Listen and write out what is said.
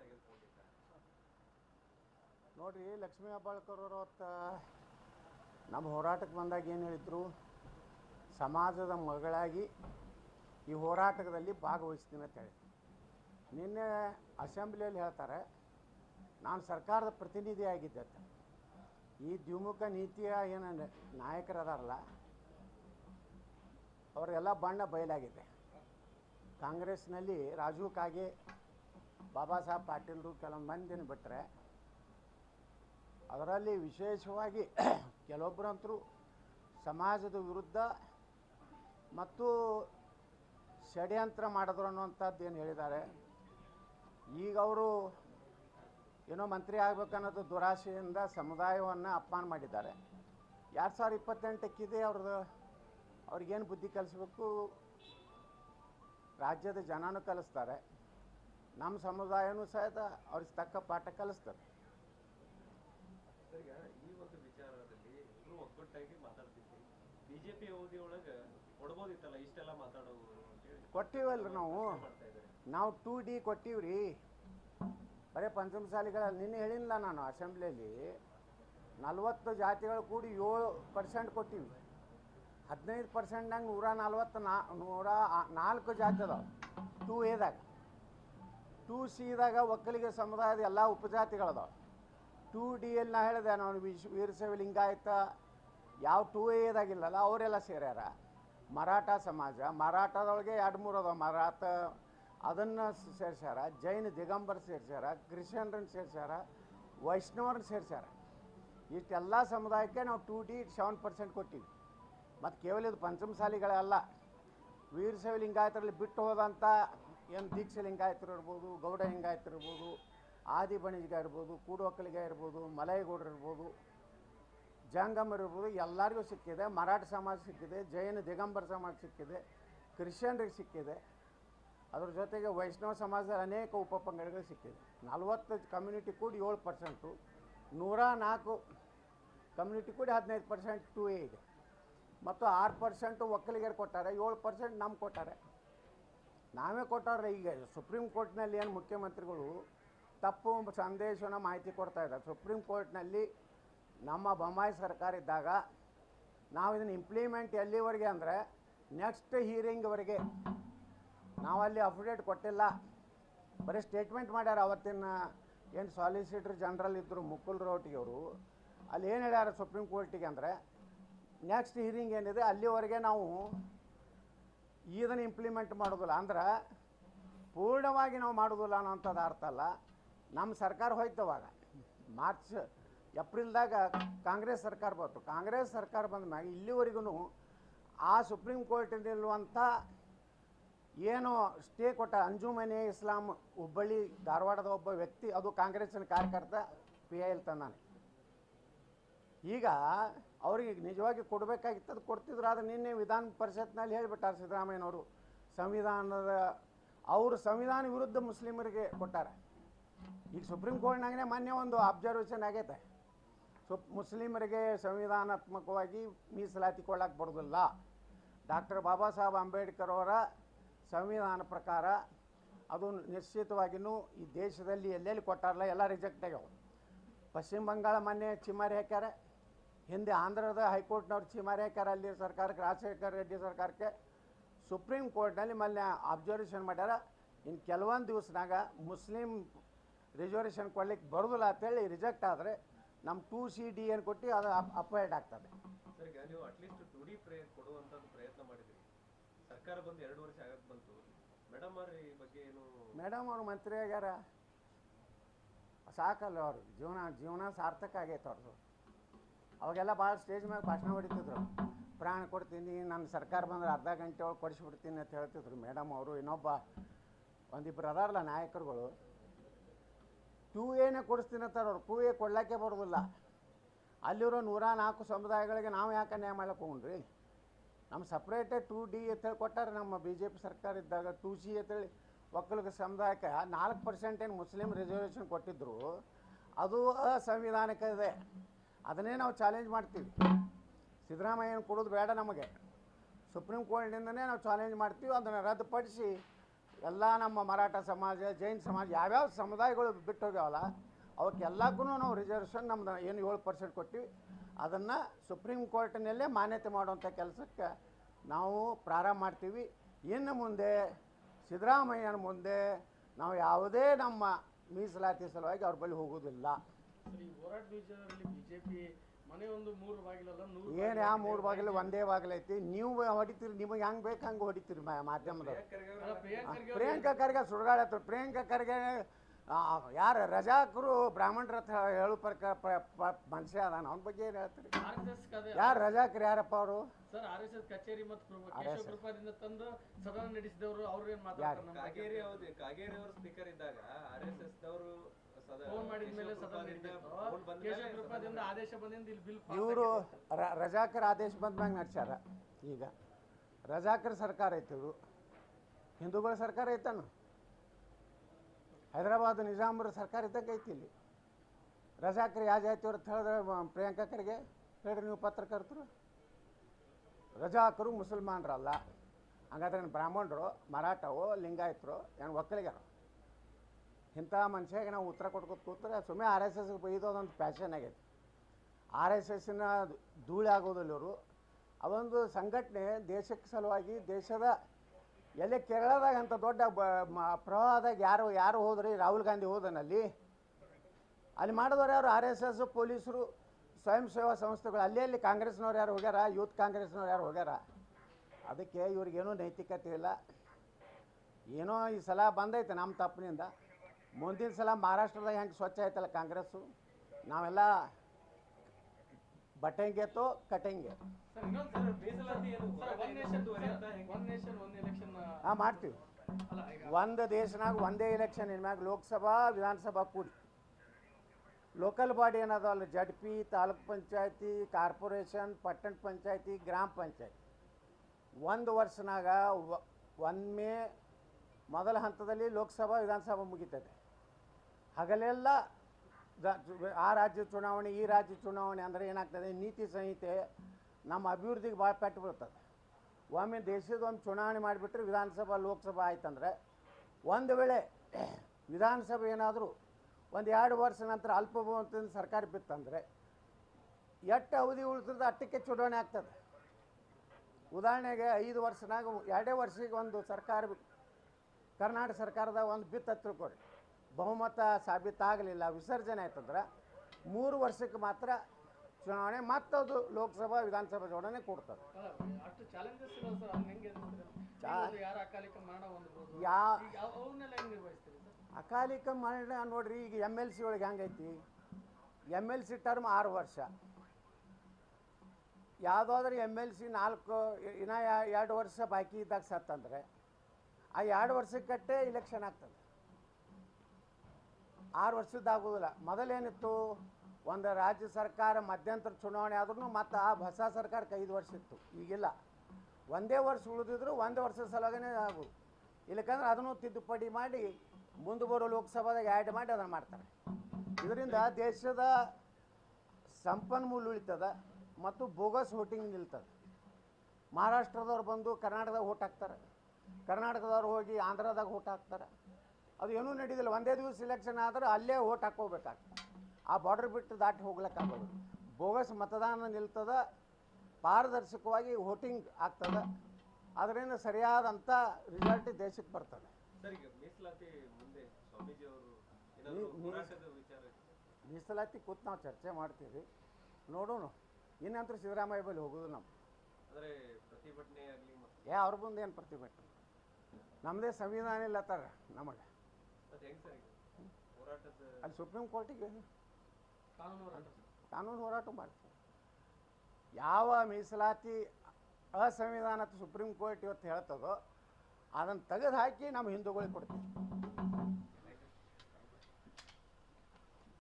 ತೆಗೆದುಕೊಂಡಿದ್ದಾರೆ. ನೋಡ್ರಿ, ಲಕ್ಷ್ಮೀ ಹೆಬ್ಬಾಳ್ಕರ್ ಅವತ್ತು ನಮ್ಮ ಹೋರಾಟಕ್ಕೆ ಬಂದಾಗ ಏನು ಹೇಳಿದ್ರು? ಸಮಾಜದ ಮಗಳಾಗಿ ಈ ಹೋರಾಟದಲ್ಲಿ ಭಾಗವಹಿಸ್ತೀನಿ ಅಂತ ಹೇಳಿ ನಿನ್ನೆ ಅಸೆಂಬ್ಲಿಯಲ್ಲಿ ಹೇಳ್ತಾರೆ, ನಾನು ಸರ್ಕಾರದ ಪ್ರತಿನಿಧಿ ಆಗಿದ್ದೆ ಅಂತ. ಈ ದ್ವಿಮುಖ ನೀತಿಯ ಏನು ನಾಯಕರದಾರಲ್ಲ, ಅವರೆಲ್ಲ ಬಣ್ಣ ಬಯಲಾಗಿದೆ. ಕಾಂಗ್ರೆಸ್ನಲ್ಲಿ ರಾಜೀವ್ ಕಾಗೆ ಬಾಬಾ ಸಾಹೇಬ್ ಪಾಟೀಲ್ರು ಕೆಲವೊಂದು ಮಂದಿನ ಬಿಟ್ಟರೆ ಅದರಲ್ಲಿ ವಿಶೇಷವಾಗಿ ಕೆಲವೊಬ್ಬರಂತರೂ ಸಮಾಜದ ವಿರುದ್ಧ ಮತ್ತು ಷಡ್ಯಂತ್ರ ಮಾಡಿದ್ರು ಅನ್ನುವಂಥದ್ದು ಏನು ಹೇಳಿದ್ದಾರೆ. ಈಗ ಅವರು ಏನೋ ಮಂತ್ರಿ ಆಗಬೇಕನ್ನೋದು ದುರಾಸೆಯಿಂದ ಸಮುದಾಯವನ್ನು ಅಪಮಾನ ಮಾಡಿದ್ದಾರೆ. ಎರಡು ಸಾವಿರದ ಇಪ್ಪತ್ತೆಂಟಕ್ಕಿದೆ ಅವ್ರದ್ದು. ಅವ್ರಿಗೇನು ಬುದ್ಧಿ ಕಲಿಸ್ಬೇಕು? ರಾಜ್ಯದ ಜನನೂ ಕಲಿಸ್ತಾರೆ. ನಮ್ಮ ಸಮುದಾಯನೂ ಸಹಿತ ಅವ್ರಿಗೆ ತಕ್ಕ ಪಾಠ ಕಲಿಸ್ತಾರೆ ಈ ಒಂದು ವಿಚಾರದಲ್ಲಿ ಇಬ್ರು ಒಗ್ಗಟ್ಟಾಗಿ ಮಾತಾಡ್ತಿದ್ವಿ. ಬಿಜೆಪಿ ಅವಧಿ ಒಳಗೆ ಕೊಡ್ಬೋದಿತ್ತಲ್ಲ ಇಷ್ಟೆಲ್ಲ ಮಾತಾಡೋದು ಅಂತೇಳಿ ಕೊಟ್ಟಿವಲ್ರಿ ನಾವು. ನಾವು ಟೂ ಡಿ ಕೊಟ್ಟಿವ್ರಿ. ಬರೀ ಪಂಚಮಸಾಲಿಗಳ ನಿನ್ನೆ ಹೇಳಿಲ್ಲ ನಾನು ಅಸೆಂಬ್ಲಿಯಲ್ಲಿ. ನಲ್ವತ್ತು ಜಾತಿಗಳು ಕೂಡಿ ಏಳು ಪರ್ಸೆಂಟ್ ಕೊಟ್ಟಿವಿ. ಹದಿನೈದು ಪರ್ಸೆಂಟ್ನಾಗ ನೂರ ನಲ್ವತ್ತು ನಾ ನೂರ ನಾಲ್ಕು ಜಾತಿ ಅದಾವೆ. ಟೂ ಎದಾಗ. ಟೂ ಸಿದಾಗ ಒಕ್ಕಲಿಗ ಸಮುದಾಯದ ಎಲ್ಲ ಉಪಜಾತಿಗಳದಾವೆ. ಟೂ ಡಿ ಎಲ್ ನಾ ಹೇಳಿದೆ, ನಾನು ವಿಶ್ ಲಿಂಗಾಯತ ಯಾವ ಟೂ ಎದಾಗಿಲ್ಲಲ್ಲ, ಅವರೆಲ್ಲ ಸೇರ್ಯಾರ. ಮರಾಠ ಸಮಾಜ, ಮರಾಠದೊಳಗೆ ಎರಡು ಮೂರು ಅದಾವ, ಮರಾಠ ಅದನ್ನು ಸೇರ್ಸ್ಯಾರ, ಜೈನ ದಿಗಂಬರ್ ಸೇರ್ಸ್ಯಾರ, ಕ್ರಿಶ್ಚಿಯನ್ರನ್ನ ಸೇರ್ಸ್ಯಾರ, ವೈಷ್ಣವ್ರನ್ನ ಸೇರ್ಸ್ಯಾರ. ಇಷ್ಟೆಲ್ಲ ಸಮುದಾಯಕ್ಕೆ ನಾವು ಟೂ ಡಿ ಸೆವೆನ್ ಪರ್ಸೆಂಟ್ ಕೊಟ್ಟಿವಿ. ಮತ್ತು ಕೇವಲ ಇದು ಪಂಚಮಸಾಲಿಗಳಲ್ಲ ವೀರಶೈವ ಲಿಂಗಾಯತರಲ್ಲಿ ಬಿಟ್ಟು ಹೋದಂಥ ಏನು ದೀಕ್ಷೆ ಲಿಂಗಾಯತರು ಇರ್ಬೋದು, ಗೌಡ ಲಿಂಗಾಯತರು ಇರ್ಬೋದು, ಆದಿ ಬಣಿಜ್ಗ ಇರ್ಬೋದು ಕೂಡೋಕ್ಕಲಿಗ ಇರ್ಬೋದು, ಮಲಯಗೌಡರು ಇರ್ಬೋದು ಇರ್ಬೋದು, ಎಲ್ಲರಿಗೂ ಸಿಕ್ಕಿದೆ. ಮರಾಠ ಸಮಾಜ ಸಿಕ್ಕಿದೆ, ಜೈನ ದಿಗಂಬರ ಸಮಾಜ ಸಿಕ್ಕಿದೆ, ಕ್ರಿಶ್ಚಿಯನ್ರಿಗೆ ಸಿಕ್ಕಿದೆ. ಅದ್ರ ಜೊತೆಗೆ ವೈಷ್ಣವ ಸಮಾಜದ ಅನೇಕ ಉಪಪಂಗಡಗಳು ಸಿಕ್ಕಿದೆ. ನಲ್ವತ್ತು ಕಮ್ಯುನಿಟಿ ಕೂಡಿ ಏಳು ಪರ್ಸೆಂಟು ನೂರ ನಾಲ್ಕು ಕಮ್ಯುನಿಟಿ ಕೂಡಿ ಹದಿನೈದು ಪರ್ಸೆಂಟ್ ಟು ಎ ಇದೆ. ಮತ್ತು ಆರು ಪರ್ಸೆಂಟು ಒಕ್ಕಲಿಗರು ಕೊಟ್ಟಾರೆ, ಏಳು ಪರ್ಸೆಂಟ್ ನಮ್ಗೆ ಕೊಟ್ಟಾರೆ. ನಾವೇ ಕೊಟ್ಟಾರೆ ಈಗ ಸುಪ್ರೀಂ ಕೋರ್ಟ್ನಲ್ಲಿ ಏನು ಮುಖ್ಯಮಂತ್ರಿಗಳು ತಪ್ಪು ಸಂದೇಶನ ಮಾಹಿತಿ ಕೊಡ್ತಾ ಇದ್ದಾರೆ. ಸುಪ್ರೀಂ ಕೋರ್ಟ್ನಲ್ಲಿ ನಮ್ಮ ಬೊಮ್ಮಾಯಿ ಸರ್ಕಾರ ಇದ್ದಾಗ ನಾವು ಇದನ್ನು ಇಂಪ್ಲಿಮೆಂಟ್ ಎಲ್ಲಿವರೆಗೆ ಅಂದರೆ ನೆಕ್ಸ್ಟ್ ಹೀರಿಂಗ್ವರೆಗೆ ನಾವಲ್ಲಿ ಅಪ್ಡೇಟ್ ಕೊಟ್ಟಿಲ್ಲ. ಬರೀ ಸ್ಟೇಟ್ಮೆಂಟ್ ಮಾಡ್ಯಾರ ಅವತ್ತಿನ ಏನು ಸಾಲಿಸಿಟರ್ ಜನರಲ್ ಇದ್ದರು ಮುಕುಲ್ ರೋಟಿಗೆ ಅವರು ಅಲ್ಲಿ ಏನು ಹೇಳ್ಯಾರ ಸುಪ್ರೀಂ ಕೋರ್ಟಿಗೆ ಅಂದರೆ ನೆಕ್ಸ್ಟ್ ಹೀರಿಂಗ್ ಏನಿದೆ ಅಲ್ಲಿವರೆಗೆ ನಾವು ಇದನ್ನು ಇಂಪ್ಲಿಮೆಂಟ್ ಮಾಡೋದಿಲ್ಲ. ಅಂದ್ರೆ ಪೂರ್ಣವಾಗಿ ನಾವು ಮಾಡೋದಿಲ್ಲ ಅನ್ನೋಂಥದ್ದು ಅರ್ಥ ಅಲ್ಲ. ನಮ್ಮ ಸರ್ಕಾರ ಹೋಯ್ತವಾಗ ಮಾರ್ಚ್, ಏಪ್ರಿಲ್ದಾಗ ಕಾಂಗ್ರೆಸ್ ಸರ್ಕಾರ ಬಂತು. ಕಾಂಗ್ರೆಸ್ ಸರ್ಕಾರ ಬಂದ ಮ್ಯಾಗ ಇಲ್ಲಿವರೆಗೂ ಆ ಸುಪ್ರೀಂ ಕೋರ್ಟಿನಲ್ಲಿರುವಂಥ ಏನು ಸ್ಟೇ ಕೊಟ್ಟ ಅಂಜುಮನೆ, ಇಸ್ಲಾಂ ಹುಬ್ಬಳ್ಳಿ, ಧಾರವಾಡದ ಒಬ್ಬ ವ್ಯಕ್ತಿ, ಅದು ಕಾಂಗ್ರೆಸ್ಸಿನ ಕಾರ್ಯಕರ್ತ ಪಿ ಐ ಎಲ್ ತಂದಾನೆ. ಈಗ ಅವ್ರಿಗೆ ನಿಜವಾಗಿ ಕೊಡಬೇಕಾಗಿತ್ತದು ಕೊಡ್ತಿದ್ರು, ಆದರೆ ನಿನ್ನೆ ವಿಧಾನ ಪರಿಷತ್ನಲ್ಲಿ ಹೇಳಿಬಿಟ್ಟಾರೆ ಸಿದ್ದರಾಮಯ್ಯನವರು, ಸಂವಿಧಾನದ, ಅವರು ಸಂವಿಧಾನ ವಿರುದ್ಧ ಮುಸ್ಲಿಮರಿಗೆ ಕೊಟ್ಟಾರೆ. ಈಗ ಸುಪ್ರೀಂ ಕೋರ್ಟ್ನಾಗನೇ ಮೊನ್ನೆ ಒಂದು ಅಬ್ಸರ್ವೇಷನ್ ಆಗೈತೆ. ಸೊ ಮುಸ್ಲಿಮರಿಗೆ ಸಂವಿಧಾನಾತ್ಮಕವಾಗಿ ಮೀಸಲಾತಿ ಕೊಡಕ್ಕೆ ಬರೋದಿಲ್ಲ. ಡಾಕ್ಟರ್ ಬಾಬಾ ಸಾಹೇಬ್ ಅಂಬೇಡ್ಕರ್ ಅವರ ಸಂವಿಧಾನ ಪ್ರಕಾರ ಅದು ನಿಶ್ಚಿತವಾಗಿಯೂ ಈ ದೇಶದಲ್ಲಿ ಎಲ್ಲೆಲ್ಲಿ ಕೊಟ್ಟಾರಲ್ಲ, ಎಲ್ಲ ರಿಜೆಕ್ಟ್ ಆಗ್ಯಾವ. ಪಶ್ಚಿಮ ಬಂಗಾಳ ಮೊನ್ನೆ ಚಿಮ್ಮಾರಿ ಹಾಕ್ಯಾರ. ಹಿಂದೆ ಆಂಧ್ರದ ಹೈಕೋರ್ಟ್ನವ್ರು ಚಿಮಾರೇಕರ್ ಅಲ್ಲಿ ಸರ್ಕಾರಕ್ಕೆ ರಾಜಶೇಖರ್ ರೆಡ್ಡಿ ಸರ್ಕಾರಕ್ಕೆ ಸುಪ್ರೀಂ ಕೋರ್ಟ್ನಲ್ಲಿ ಮೊನ್ನೆ ಅಬ್ಸರ್ವೇಷನ್ ಮಾಡ್ಯಾರ. ಇನ್ನು ಕೆಲವೊಂದು ದಿವಸನಾಗ ಮುಸ್ಲಿಂ ರಿಸರ್ವೇಷನ್ ಕೊಡ್ಲಿಕ್ಕೆ ಬರೋದಿಲ್ಲ ಅಂತೇಳಿ ರಿಜೆಕ್ಟ್ ಆದರೆ ನಮ್ಮ ಟು ಸಿ ಡಿ ಏನು ಕೊಟ್ಟು ಅದು ಅಪ್ವೈಡ್ ಆಗ್ತದೆ. ಸರ್ ಈಗ ನೀವು ಅಟ್ಲೀಸ್ಟ್ ಟು ಡಿ ಪ್ರೇ ಕೊಡುವಂಥದ್ದು ಪ್ರಯತ್ನ ಮಾಡಿದ್ರಿ. ಸರ್ಕಾರ ಬಂದು ಎರಡು ವರ್ಷ ಆಗಕ್ಕೆ ಬಂತು. ಮೇಡಮ್ ಅವ್ರ ಈ ಬಗ್ಗೆ ಏನು? ಮೇಡಮ್ ಅವರು ಮಂತ್ರಿ ಆಗ್ಯಾರ. ಸಾಕಲ್ಲ ಅವರು. ಜೀವನ ಜೀವನ ಸಾರ್ಥಕ ಆಗೈತೆ ಅವ್ರದ್ದು ಅವಾಗೆಲ್ಲ ಭಾಳ ಸ್ಟೇಜ್ ಮೇಲೆ ಭಾಷಣ ಹೊಡಿತಿದ್ರು. ಪ್ರಾಣ ಕೊಡ್ತೀನಿ, ನನ್ನ ಸರ್ಕಾರ ಬಂದ್ರೆ ಅರ್ಧ ಗಂಟೆ ಒಳಗೆ ಕೊಡಿಸ್ಬಿಡ್ತೀನಿ ಅಂತ ಹೇಳ್ತಿದ್ರು. ಮೇಡಮ್ ಅವರು ಇನ್ನೊಬ್ಬ ಒಂದಿಬ್ಬರು ಅದಾರಲ್ಲ ನಾಯಕರುಗಳು. ಟೂ ಎನೇ ಕೊಡಿಸ್ತೀನಿ ಅಂತಾರೆ ಅವ್ರು. ಟೂ ಎ ಕೊಡ್ಲಿಕ್ಕೆ ಬರೋದಿಲ್ಲ. ಅಲ್ಲಿರೋ ನೂರ ನಾಲ್ಕು ಸಮುದಾಯಗಳಿಗೆ ನಾವು ಯಾಕೆ ಅನ್ಯಾಯ ಮಾಡ್ಲಿಕ್ಕೆ ಹೋಗ್ರಿ ನಮ್ಮ ಸಪ್ರೇಟೇ ಟೂ ಡಿ ಅಂತೇಳಿ ಕೊಟ್ಟಾರೆ ನಮ್ಮ ಬಿ ಜೆ ಪಿ ಸರ್ಕಾರ ಇದ್ದಾಗ ಟೂ ಸಿ ಅಂತೇಳಿ ಒಕ್ಕಲಿಗ ಸಮುದಾಯಕ್ಕೆ ನಾಲ್ಕು ಪರ್ಸೆಂಟ್ ಏನು ಮುಸ್ಲಿಂ ರಿಸರ್ವೇಷನ್ ಕೊಟ್ಟಿದ್ದರು ಅದು ಅಸಂವಿಧಾನಿಕ ಇದೆ. ಅದನ್ನೇ ನಾವು ಚಾಲೆಂಜ್ ಮಾಡ್ತೀವಿ. ಸಿದ್ದರಾಮಯ್ಯನ ಕೊಡೋದು ಬೇಡ ನಮಗೆ. ಸುಪ್ರೀಂ ಕೋರ್ಟಿಂದನೇ ನಾವು ಚಾಲೆಂಜ್ ಮಾಡ್ತೀವಿ, ಅದನ್ನು ರದ್ದುಪಡಿಸಿ ಎಲ್ಲ ನಮ್ಮ ಮರಾಠ ಸಮಾಜ, ಜೈನ್ ಸಮಾಜ, ಯಾವ್ಯಾವ ಸಮುದಾಯಗಳು ಬಿಟ್ಟು ಹೋಗ್ಯಾವಲ್ಲ ಅವಕ್ಕೆಲ್ಲಕ್ಕೂ ನಾವು ರಿಸರ್ವೇಷನ್ ನಮ್ದು ಏನು ಏಳು ಪರ್ಸೆಂಟ್ ಕೊಟ್ಟಿವಿ. ಅದನ್ನು ಸುಪ್ರೀಂ ಕೋರ್ಟಿನಲ್ಲೇ ಮಾನ್ಯತೆ ಮಾಡುವಂಥ ಕೆಲಸಕ್ಕೆ ನಾವು ಪ್ರಾರಂಭ ಮಾಡ್ತೀವಿ. ಇನ್ನು ಮುಂದೆ, ಸಿದ್ದರಾಮಯ್ಯನ ಮುಂದೆ ನಾವು ಯಾವುದೇ ನಮ್ಮ ಮೀಸಲಾತಿ ಸಲುವಾಗಿ ಅವ್ರ ಬಳಿ ಹೋಗೋದಿಲ್ಲ ಏನು ಯಾವ ಮೂರು ಬಾಗಿಲು? ಒಂದೇ ಬಾಗಿಲು ಐತಿ. ನೀವು ಹೊಡಿತೀರಿ ನಿಮಗೆ ಹೆಂಗ್ ಬೇಕು ಹಂಗೆ ಹೊಡಿತೀರಿ ಮಾ- ಮಾಧ್ಯಮದವ್ರು. ಅಲ್ಲ, ಪ್ರಿಯಾಂಕ್ ಖರ್ಗೆ ಅವ್ರು. ಪ್ರಿಯಾಂಕಾ ಖರ್ಗೆ ಯಾರು? ರಜಾಕರು ಬ್ರಾಹ್ಮಣರ ಹತ್ರ ಹೇಳು ಪ್ರಕಾರ ಮನುಷ್ಯ ಅದಾನ. ಅವನ ಬಗ್ಗೆ ಏನು ಹೇಳ್ತೀರಿ? ಯಾರ ರಜಾ ರಜಾಕರ್? ಯಾರಪ್ಪ ಅವರು? ಸರ್ ಆರ್ ಎಸ್ ಎಸ್ ಕಚೇರಿ ಮತ್ತು ಕೇಶವ ಕೃಪಾದಿಂದ ತಂದು ಸದನ ನಡೆಸಿದವರು ಅವ್ರು ಏನ್ ಮಾತಾಡ್ತಾರೆ ನಮ್ಮ ಬಗ್ಗೆ? ಕಾಗೇರಿ ಅವ್ರು ಕಾಗೇರಿ ಅವರು ಸ್ಪೀಕರ್ ಇದ್ದಾಗ ಆರ್ ಎಸ್ ಎಸ್ ದವರು ಫೋನ್ ಮಾಡಿದ ಮೇಲೆ ಸದನ ನಡೀತಿತ್ತು ಕೇಶವ ಕೃಪಾದಿಂದ ಆದೇಶ ಬಂದಿಂದ ಇಲ್ಲಿ ಬಿಲ್ ಪಾಸ್ ಇವರು ರಜಾಕರ್ ಆದೇಶ ಬಂದ್ಮ್ಯಾಗ ನಡ್ಸ್ಯಾರ ಈಗ. ರಜಾಕರ್ ಸರ್ಕಾರ ಐತಿ ಇವರು. ಹಿಂದೂಗಳ ಸರ್ಕಾರ ಐತನು? ಹೈದರಾಬಾದ್ ನಿಜಾಮರ ಸರ್ಕಾರ ಇದ್ದಂಗೆ ಐತಿ ಇಲ್ಲಿ. ರಜಾಕರ್ ಯಾವ ಜಾತಿಯವ್ರು ಅಂತ ಹೇಳಿದ್ರೆ ಪ್ರಿಯಾಂಕಾ ಖರ್ಗೆ ಹೇಳ್ರಿ ನೀವು ಪತ್ರಕರ್ತರು. ರಜಾಕರು ಮುಸಲ್ಮಾನರಲ್ಲ. ಹಂಗಾದ್ರೆ ಏನು ಬ್ರಾಹ್ಮಣರು ಮರಾಠವು ಲಿಂಗಾಯತರು ಏನು ಒಕ್ಕಲಿಗರು? ಇಂಥ ಮನುಷ್ಯಾಗೆ ನಾವು ಉತ್ತರ ಕೊಟ್ಕೊತ ಕೂತ್ರೆ ಸುಮ್ಮನೆ ಆರ್ ಎಸ್ ಎಸ್ ಬೈದೊಂದು ಪ್ಯಾಷನ್ ಆಗೈತೆ. ಆರ್ ಎಸ್ ಎಸ್ಸಿನ ಧೂಳಿ ಆಗೋದಿಲ್ಲ ಇವರು. ಅದೊಂದು ಸಂಘಟನೆ ದೇಶಕ್ಕೆ ಸಲುವಾಗಿ ದೇಶದ ಎಲ್ಲೇ ಕೇರಳದಾಗ ಅಂತ ದೊಡ್ಡ ಪ್ರವಾಹದಾಗ ಯಾರು ಯಾರು ಹೋದ್ರಿ? ರಾಹುಲ್ ಗಾಂಧಿ ಹೋದನಲ್ಲಿ. ಅಲ್ಲಿ ಮಾಡಿದವ್ರು ಯಾರು? ಆರ್ ಎಸ್ ಎಸ್ ಪೊಲೀಸರು, ಸ್ವಯಂ ಸೇವಾ ಸಂಸ್ಥೆಗಳು. ಅಲ್ಲೇ, ಅಲ್ಲಿ ಕಾಂಗ್ರೆಸ್ನವ್ರು ಯಾರು ಹೋಗ್ಯಾರ? ಯೂತ್ ಕಾಂಗ್ರೆಸ್ನವ್ರು ಯಾರು ಹೋಗ್ಯಾರ? ಅದಕ್ಕೆ ಇವ್ರಿಗೇನೂ ನೈತಿಕತೆ ಇಲ್ಲ. ಏನೋ ಈ ಸಲ ಬಂದೈತೆ ನಮ್ಮ ತಪ್ಪಿನಿಂದ. ಮುಂದಿನ ಸಲ ಮಹಾರಾಷ್ಟ್ರದಾಗ ಹೆಂಗೆ ಸ್ವಚ್ಛ ಆಯ್ತಲ್ಲ ಕಾಂಗ್ರೆಸ್ಸು? ನಾವೆಲ್ಲ ಬಟ್ಟೆಂಗೆತೋ ಅಥವಾ ಒನ್ ಹಾಂ ಮಾಡ್ತೀವಿ. ಒಂದು ದೇಶನಾಗ ಒಂದೇ ಎಲೆಕ್ಷನ್ ಇನ್ಮ್ಯಾಗ ಲೋಕಸಭಾ ವಿಧಾನಸಭಾ ಕೂಡಿ. ಲೋಕಲ್ ಬಾಡಿ ಏನದಲ್ಲ ಜಡ್ ಪಿ ತಾಲೂಕ್ ಪಂಚಾಯತಿ ಕಾರ್ಪೊರೇಷನ್ ಪಟ್ಟಣ ಪಂಚಾಯತಿ ಗ್ರಾಮ ಪಂಚಾಯತಿ. ಒಂದು ವರ್ಷನಾಗ ಒಂದು ಮೇ ಮೊದಲ ಹಂತದಲ್ಲಿ ಲೋಕಸಭಾ ವಿಧಾನಸಭಾ ಮುಗಿತದೆ. ಹಗಲೆಲ್ಲ ಆ ರಾಜ್ಯ ಚುನಾವಣೆ, ಈ ರಾಜ್ಯ ಚುನಾವಣೆ ಅಂದರೆ ಏನಾಗ್ತದೆ? ನೀತಿ ಸಂಹಿತೆ ನಮ್ಮ ಅಭಿವೃದ್ಧಿಗೆ ಭಾಳ ಪೆಟ್ಟು ಬೀಳ್ತದೆ. ಒಮ್ಮೆ ದೇಶದ ಒಂದು ಚುನಾವಣೆ ಮಾಡಿಬಿಟ್ರೆ ವಿಧಾನಸಭಾ, ಲೋಕಸಭಾ ಆಯ್ತಂದ್ರೆ ಒಂದು ವೇಳೆ ವಿಧಾನಸಭೆ ಏನಾದರೂ ಒಂದು ಎರಡು ವರ್ಷ ನಂತರ ಅಲ್ಪ ಬಹುಮತದಿಂದ ಸರ್ಕಾರ ಬಿತ್ತಂದರೆ ಎಷ್ಟು ಅವಧಿ ಉಳಿತದ ಅಟ್ಟಕ್ಕೆ ಚುನಾವಣೆ ಆಗ್ತದೆ. ಉದಾಹರಣೆಗೆ ಐದು ವರ್ಷನಾಗ, ಎರಡೇ ವರ್ಷಕ್ಕೆ ಒಂದು ಸರ್ಕಾರ ಕರ್ನಾಟಕ ಸರ್ಕಾರದ ಒಂದು ಬಿತ್ತ ತಿಳ್ಕೊರಿ ಬಹುಮತ ಸಾಬೀತಾಗಲಿಲ್ಲ. ವಿಸರ್ಜನೆ ಆಯ್ತಂದ್ರೆ ಮೂರು ವರ್ಷಕ್ಕೆ ಮಾತ್ರ ಚುನಾವಣೆ ಮತ್ತದು ಲೋಕಸಭಾ ವಿಧಾನಸಭಾ ಚುನಾವಣೆ ಕೊಡ್ತದೆ. ಅಕಾಲಿಕ ಮರಣ ನೋಡ್ರಿ ಈಗ ಎಂ ಎಲ್ ಸಿ ಒಳಗೆ ಹೆಂಗೈತಿ? ಎಂ ಎಲ್ ಸಿ ಟರ್ಮ್ ಆರು ವರ್ಷ. ಯಾವುದಾದ್ರೂ ಎಂ ಎಲ್ ಸಿ ನಾಲ್ಕು ಇನ್ನೂ ಎರಡು ವರ್ಷ ಬಾಕಿ ಇದ್ದಾಗ ಸತ್ತಂದ್ರೆ ಆ ಎರಡು ವರ್ಷಕ್ಕಟ್ಟೆ ಇಲೆಕ್ಷನ್ ಆಗ್ತದೆ. ಆರು ವರ್ಷದ್ದಾಗೋದಿಲ್ಲ ಮೊದಲೇನಿತ್ತು, ಒಂದು ರಾಜ್ಯ ಸರ್ಕಾರ ಮಧ್ಯಂತರ ಚುನಾವಣೆ ಆದ್ರೂ ಮತ್ತು ಆ ಹೊಸ ಸರ್ಕಾರಕ್ಕೆ ಐದು ವರ್ಷ ಇತ್ತು. ಈಗಿಲ್ಲ. ಒಂದೇ ವರ್ಷ ಉಳಿದಿದ್ರು ಒಂದೇ ವರ್ಷದ ಸಲುವಾಗೇ ಆಗೋದು. ಇಲ್ಲಕಂದ್ರೆ ಅದನ್ನು ತಿದ್ದುಪಡಿ ಮಾಡಿ ಮುಂದೆ ಬರೋ ಲೋಕಸಭಾದಾಗ ಆ್ಯಡ್ ಮಾಡಿ ಅದನ್ನು ಮಾಡ್ತಾರೆ. ಇದರಿಂದ ದೇಶದ ಸಂಪನ್ಮೂಲ ಉಳಿತದ ಮತ್ತು ಬೋಗಸ್ ವೋಟಿಂಗ್ ನಿಲ್ತದೆ. ಮಹಾರಾಷ್ಟ್ರದವ್ರು ಬಂದು ಕರ್ನಾಟಕದಾಗ ಓಟ್ ಹಾಕ್ತಾರೆ. ಕರ್ನಾಟಕದವ್ರು ಹೋಗಿ ಆಂಧ್ರದಾಗ ಓಟ್ ಹಾಕ್ತಾರೆ. ಅದು ಏನೂ ನಡೀದಿಲ್ಲ. ಒಂದೇ ದಿವಸ ಇಲೆಕ್ಷನ್ ಆದ್ರೆ ಅಲ್ಲೇ ಓಟ್ ಹಾಕೋಬೇಕಾಗ್ತದೆ ಆ ಬಾರ್ಡರ್ ಬಿಟ್ಟು ದಾಟಿ ಹೋಗ್ಲಿಕ್ಕಾಗೋದು ಬೋಗಸ್ ಮತದಾನ ನಿಲ್ತದ ಪಾರದರ್ಶಕವಾಗಿ ವೋಟಿಂಗ್ ಆಗ್ತದೆ. ಅದರಿಂದ ಸರಿಯಾದಂಥ ರಿಸಲ್ಟ್ ದೇಶಕ್ಕೆ ಬರ್ತದೆ. ಮೀಸಲಾತಿ ಕೂತ್ ನಾವು ಚರ್ಚೆ ಮಾಡ್ತೀವಿ. ನೋಡೋಣ. ಇನ್ನಂತರ ಸಿದ್ದರಾಮಯ್ಯ ಬಳಿ ಹೋಗೋದು ನಮ್ಮ ಏ ಅವ್ರ ಮುಂದೆ ಏನು ಪ್ರತಿಭಟನೆ? ನಮ್ಮದೇ ಸಂವಿಧಾನ ಇಲ್ಲ ತರ ನಮಗೆ ಅಲ್ಲಿ ಸುಪ್ರೀಂ ಕೋರ್ಟಿಗೆ ಕಾನೂನು ಹೋರಾಟ ಸರ್. ಕಾನೂನು ಹೋರಾಟ ಮಾಡ್ತೀವಿ ಯಾವ ಮೀಸಲಾತಿ ಅಸಂವಿಧಾನ ಸುಪ್ರೀಂ ಕೋರ್ಟ್ ಇವತ್ತು ಹೇಳ್ತದೋ ಅದನ್ನು ತೆಗೆದು ಹಾಕಿ ನಮ್ಮ ಹಿಂದೂಗಳಿಗೆ ಕೊಡ್ತೀವಿ.